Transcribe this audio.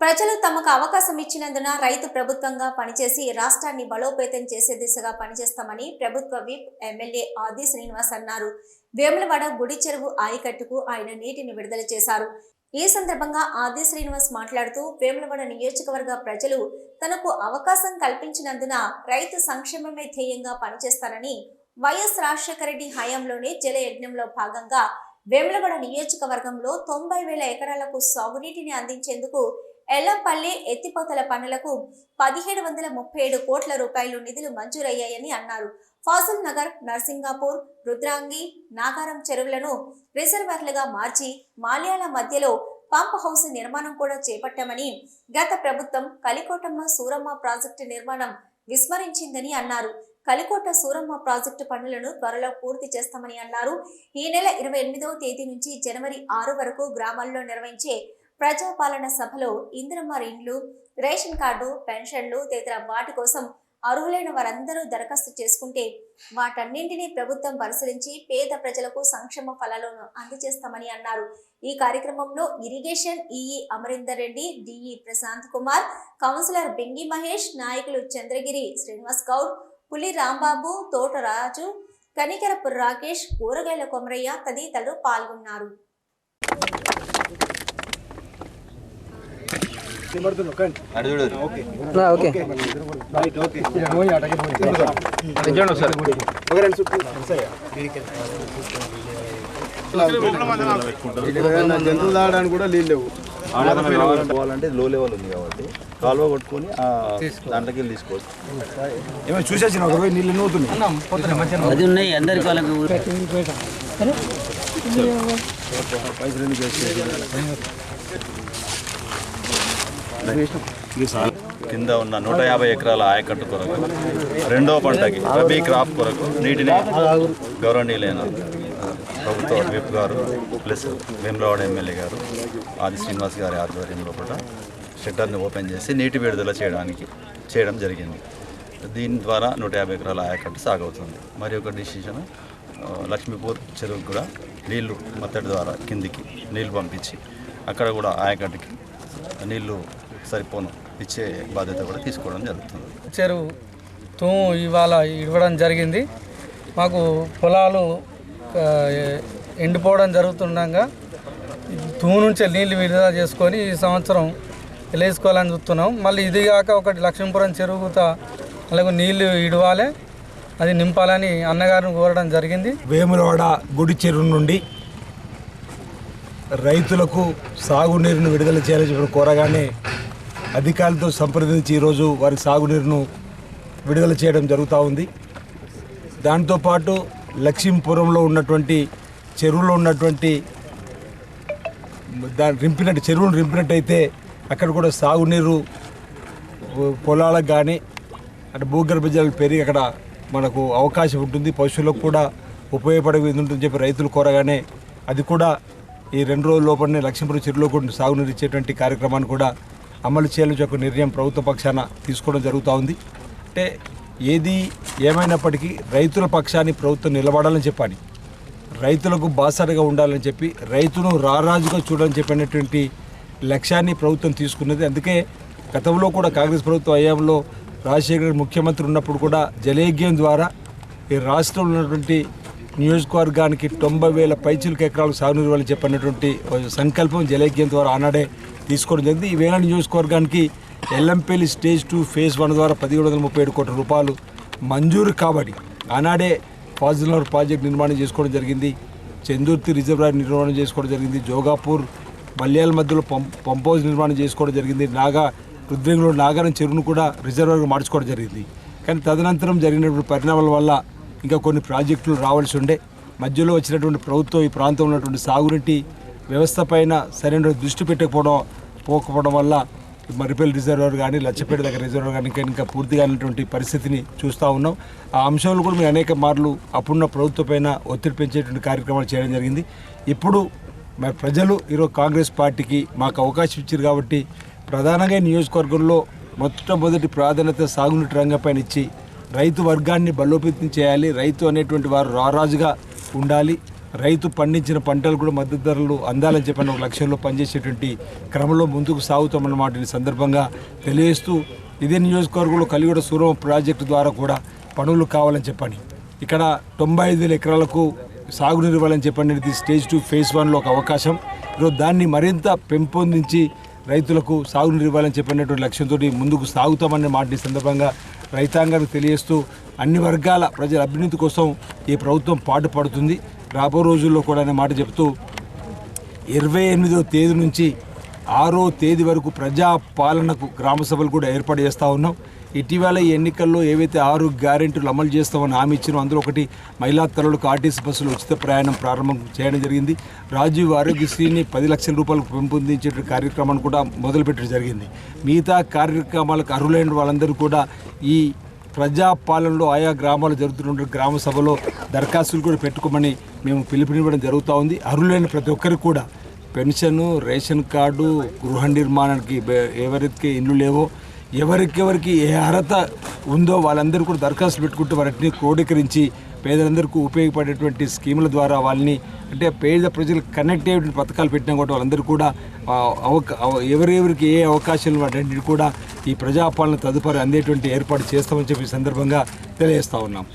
ప్రజలు తమకు అవకాశం ఇచ్చినందున రైతు ప్రభుత్వంగా పనిచేసి రాష్ట్రాన్ని బలోపేతం చేసే దిశగా పనిచేస్తామని ప్రభుత్వ విప్ ఎమ్మెల్యే ఆది శ్రీనివాస్ అన్నారు. వేములవాడ గుడి చెరువు ఆయకట్టుకు ఆయన నీటిని విడుదల చేశారు. ఈ సందర్భంగా ఆది శ్రీనివాస్ మాట్లాడుతూ వేములవాడ నియోజకవర్గ ప్రజలు తనకు అవకాశం కల్పించినందున రైతు సంక్షేమమే ధ్యేయంగా పనిచేస్తారని వైఎస్ రాజశేఖర రెడ్డి హయాంలోనే జలయజ్ఞంలో భాగంగా వేములవాడ నియోజకవర్గంలో తొంభై వేల ఎకరాలకు సాగునీటిని అందించేందుకు ఎల్లంపల్లి ఎత్తిపోతల పనులకు పదిహేడు వందల ముప్పై ఏడు కోట్ల రూపాయలు నిధులు మంజూరయ్యాయని అన్నారు. ఫాజిల్ నగర్ నర్సింగాపూర్ రుద్రాంగి నాగారం చెరువులను రిజర్వర్లుగా మార్చి మాల్యాల మధ్యలో పంప్ హౌస్ నిర్మాణం కూడా చేపట్టామని గత ప్రభుత్వం కలికోటమ్మ సూరమ్మ ప్రాజెక్టు నిర్మాణం విస్మరించిందని అన్నారు. కలికోట సూరమ్మ ప్రాజెక్టు పనులను త్వరలో పూర్తి చేస్తామని అన్నారు. ఈ నెల ఇరవై ఎనిమిదవ తేదీ నుంచి జనవరి ఆరు వరకు గ్రామాల్లో నిర్వహించే ప్రజాపాలన సభలో ఇందిరమ్మ ఇండ్లు రేషన్ కార్డు పెన్షన్లు తదితర వాటి కోసం అర్హులైన వారందరూ దరఖాస్తు చేసుకుంటే వాటన్నింటినీ ప్రభుత్వం పరిశీలించి పేద ప్రజలకు సంక్షేమ ఫలాలను అందజేస్తామని అన్నారు. ఈ కార్యక్రమంలో irrigation E E Amarinder Reddy D E Prashanth Kumar councillor Bengi Mahesh నాయకులు చంద్రగిరి శ్రీనివాస్ గౌడ్ పులి రాంబాబు తోటరాజు కనికరపు రాకేష్ కూరగాయల కొమరయ్య తదితరులు పాల్గొన్నారు. జంతువులు తాగడానికి కూడా నీళ్ళు లేవు. పోవాలంటే లో లెవెల్ ఉంది కాబట్టి కాలువ కొట్టుకొని ఆ దాంట్లోకి వెళ్ళి తీసుకోవచ్చు. ఏమో చూసేసిన ఒక రోజు నీళ్ళు నూతున్నాయి అది ఉన్నాయి అందరికి వాళ్ళకి పైసలు ఎందుకు కింద ఉన్న నూట యాభై ఎకరాల ఆయకట్టు కొరకు రెండో పంటకి రబీ క్రాప్ కొరకు నీటిని గౌరవనీయులైన ప్రభుత్వ విప్ గారు ప్లస్ వేమరావాడ ఎమ్మెల్యే గారు ఆది శ్రీనివాస్ గారి ఆధ్వర్యంలో కూడా షెడ్డర్ని ఓపెన్ చేసి నీటి విడుదల చేయడానికి చేయడం జరిగింది. దీని ద్వారా నూట యాభై ఎకరాల ఆయకట్టు సాగవుతుంది. మరి ఒక డిసిషన్ లక్ష్మీపూర్ చెరువుకు కూడా నీళ్ళు మత్తడి ద్వారా కిందికి నీళ్ళు పంపించి అక్కడ కూడా ఆయకట్టుకి నీళ్ళు సరిపోను. ఇచ్చే బాధ్యత కూడా తీసుకోవడం జరుగుతుంది. చెరువు తూము ఇవాళ ఇవ్వడం జరిగింది. మాకు పొలాలు ఎండిపోవడం జరుగుతుండగా తూము నుంచి నీళ్ళు విడుదల చేసుకొని ఈ సంవత్సరం వేసుకోవాలని చూస్తున్నాం. మళ్ళీ ఇది కాక ఒకటి లక్ష్మీపురం చెరువుత అలాగే నీళ్ళు ఇడవాలి అది నింపాలని అన్నగారిని కోరడం జరిగింది. వేములవాడ గుడి చెరువు నుండి రైతులకు సాగునీరును విడుదల చేయాలని చెప్పి కోరగానే అధికారులతో సంప్రదించి ఈరోజు వారి సాగునీరును విడుదల చేయడం జరుగుతూ ఉంది. దాంతోపాటు లక్ష్మీపురంలో ఉన్నటువంటి చెరువులో ఉన్నటువంటి దాని రింపినట్టు చెరువును రింపినట్టయితే అక్కడ కూడా సాగునీరు పొలాలకు కానీ అటు భూగర్భ జలాలు పెరిగి అక్కడ మనకు అవకాశం ఉంటుంది. పశువులకు కూడా ఉపయోగపడే ఉంటుందని చెప్పి రైతులు కోరగానే అది కూడా ఈ రెండు రోజుల లోపలనే లక్ష్మీపురం చెరువులో కూడా సాగునీరు ఇచ్చేటువంటి కార్యక్రమాన్ని కూడా అమలు చేయాలని ఒక నిర్ణయం ప్రభుత్వ పక్షాన తీసుకోవడం జరుగుతూ ఉంది. అంటే ఏది ఏమైనప్పటికీ రైతుల పక్షాన్ని ప్రభుత్వం నిలబడాలని చెప్పాలి. రైతులకు బాసరిగా ఉండాలని చెప్పి రైతును రారాజుగా చూడాలని చెప్పినటువంటి లక్ష్యాన్ని ప్రభుత్వం తీసుకున్నది. అందుకే గతంలో కూడా కాంగ్రెస్ ప్రభుత్వం హయాంలో రాజశేఖర్ ముఖ్యమంత్రి ఉన్నప్పుడు కూడా జలేగ్యం ద్వారా ఈ రాష్ట్రంలో ఉన్నటువంటి నియోజకవర్గానికి తొంభై వేల పైచిలకు ఎకరాలు సాగునీరు చెప్పినటువంటి సంకల్పం జలేగ్యం ద్వారా ఆనాడే తీసుకోవడం జరిగింది. ఈ వేల నియోజకవర్గానికి Yellampalli stage two phase one ద్వారా పదిహేడు వందల ముప్పై ఏడు కోట్ల రూపాయలు మంజూరు కాబట్టి ఆనాడే ఫాజిల్నగర్ ప్రాజెక్ట్ నిర్మాణం చేసుకోవడం జరిగింది. చందుర్తి రిజర్వాయర్ నిర్మాణం చేసుకోవడం జరిగింది. జోగాపూర్ మల్యాల మధ్యలో పంప్ పంప్ హౌస్ నిర్మాణం చేసుకోవడం జరిగింది. నాగా రుద్రంగిలో నాగారం చెరువును కూడా రిజర్వాయర్గా మార్చుకోవడం జరిగింది. కానీ తదనంతరం జరిగినటువంటి పరిణామాల వల్ల ఇంకా కొన్ని ప్రాజెక్టులు రావాల్సి ఉండే. మధ్యలో వచ్చినటువంటి ప్రభుత్వం ఈ ప్రాంతంలో ఉన్నటువంటి సాగునీటి వ్యవస్థ పైన సరైన దృష్టి పెట్టకపోవడం పోకపోవడం వల్ల మరిపల్లి రిజర్వర్ కానీ లచ్చపేట దగ్గర రిజర్వర్ కానీ ఇంకా ఇంకా పూర్తిగా అయినటువంటి పరిస్థితిని చూస్తూ ఉన్నాం. ఆ అంశంలో కూడా మేము అనేక మార్లు అప్పుడున్న ప్రభుత్వం పైన ఒత్తిడి పెంచేటువంటి కార్యక్రమాలు చేయడం జరిగింది. ఇప్పుడు మరి ప్రజలు ఈరోజు కాంగ్రెస్ పార్టీకి మాకు అవకాశం ఇచ్చారు కాబట్టి ప్రధానంగా నియోజకవర్గంలో మొట్టమొదటి ప్రాధాన్యత సాగునీటి రంగంపైన ఇచ్చి రైతు వర్గాన్ని బలోపేతం చేయాలి. రైతు అనేటువంటి వారు రారాజుగా ఉండాలి. రైతు పండించిన పంటలు కూడా మద్దతు ధరలు అందాలని చెప్పిన ఒక లక్ష్యంలో పనిచేసేటువంటి క్రమంలో ముందుకు సాగుతామన్నమాట ఈ సందర్భంగా తెలియజేస్తూ ఇదే నియోజకవర్గంలో కలిగొడ సూరమ ప్రాజెక్టు ద్వారా కూడా పనులు కావాలని చెప్పని ఇక్కడ తొంభై ఐదు వేల ఎకరాలకు సాగునీరు ఇవ్వాలని చెప్పండి ఇది స్టేజ్ టూ ఫేజ్ వన్లో ఒక అవకాశం. ఈరోజు దాన్ని మరింత పెంపొందించి రైతులకు సాగునీరు ఇవ్వాలని చెప్పినటువంటి లక్ష్యంతో ముందుకు సాగుతామనే మాట ఈ సందర్భంగా రైతాంగానికి తెలియజేస్తూ అన్ని వర్గాల ప్రజల అభ్యున్నతి కోసం ఈ ప్రభుత్వం పాటుపడుతుంది. రాబో రోజుల్లో కూడా అనే మాట చెబుతూ ఇరవై ఎనిమిదో తేదీ నుంచి ఆరో తేదీ వరకు ప్రజా పాలనకు గ్రామ సభలు కూడా ఏర్పాటు చేస్తూ ఉన్నాం. ఇటీవల ఈ ఎన్నికల్లో ఏవైతే ఆరు గ్యారెంటీలు అమలు చేస్తామని హామీ ఇచ్చినో అందులో ఒకటి మహిళా తల్లులకు ఆర్టీసీ బస్సులు ఉచిత ప్రయాణం ప్రారంభం చేయడం జరిగింది. రాజీవ్ ఆరోగ్యశ్రీని పది లక్షల రూపాయలకు పెంపొందించే కార్యక్రమాన్ని కూడా మొదలుపెట్టడం జరిగింది. మిగతా కార్యక్రమాలకు అర్హులైన వాళ్ళందరూ కూడా ఈ ప్రజాపాలనలో ఆయా గ్రామాలు జరుగుతున్న గ్రామ సభలో దరఖాస్తులు కూడా పెట్టుకోమని మేము పిలుపునివ్వడం జరుగుతూ ఉంది. అర్హులైన ప్రతి ఒక్కరికి కూడా పెన్షను రేషన్ కార్డు గృహ నిర్మాణానికి ఎవరికి ఇల్లు లేవో ఎవరికెవరికి ఏ అర్హత ఉందో వాళ్ళందరూ కూడా దరఖాస్తులు పెట్టుకుంటూ వాటిని క్రోడీకరించి పేదలందరికీ ఉపయోగపడేటువంటి స్కీముల ద్వారా వాళ్ళని అంటే పేద ప్రజలకు కనెక్ట్ అయ్యేటువంటి పథకాలు పెట్టినా కూడా వాళ్ళందరూ కూడా అవక ఎవరెవరికి ఏ అవకాశాలు వాటిని కూడా ఈ ప్రజాపాలన తదుపరి అందేటువంటి ఏర్పాటు చేస్తామని చెప్పి సందర్భంగా తెలియజేస్తా ఉన్నాం.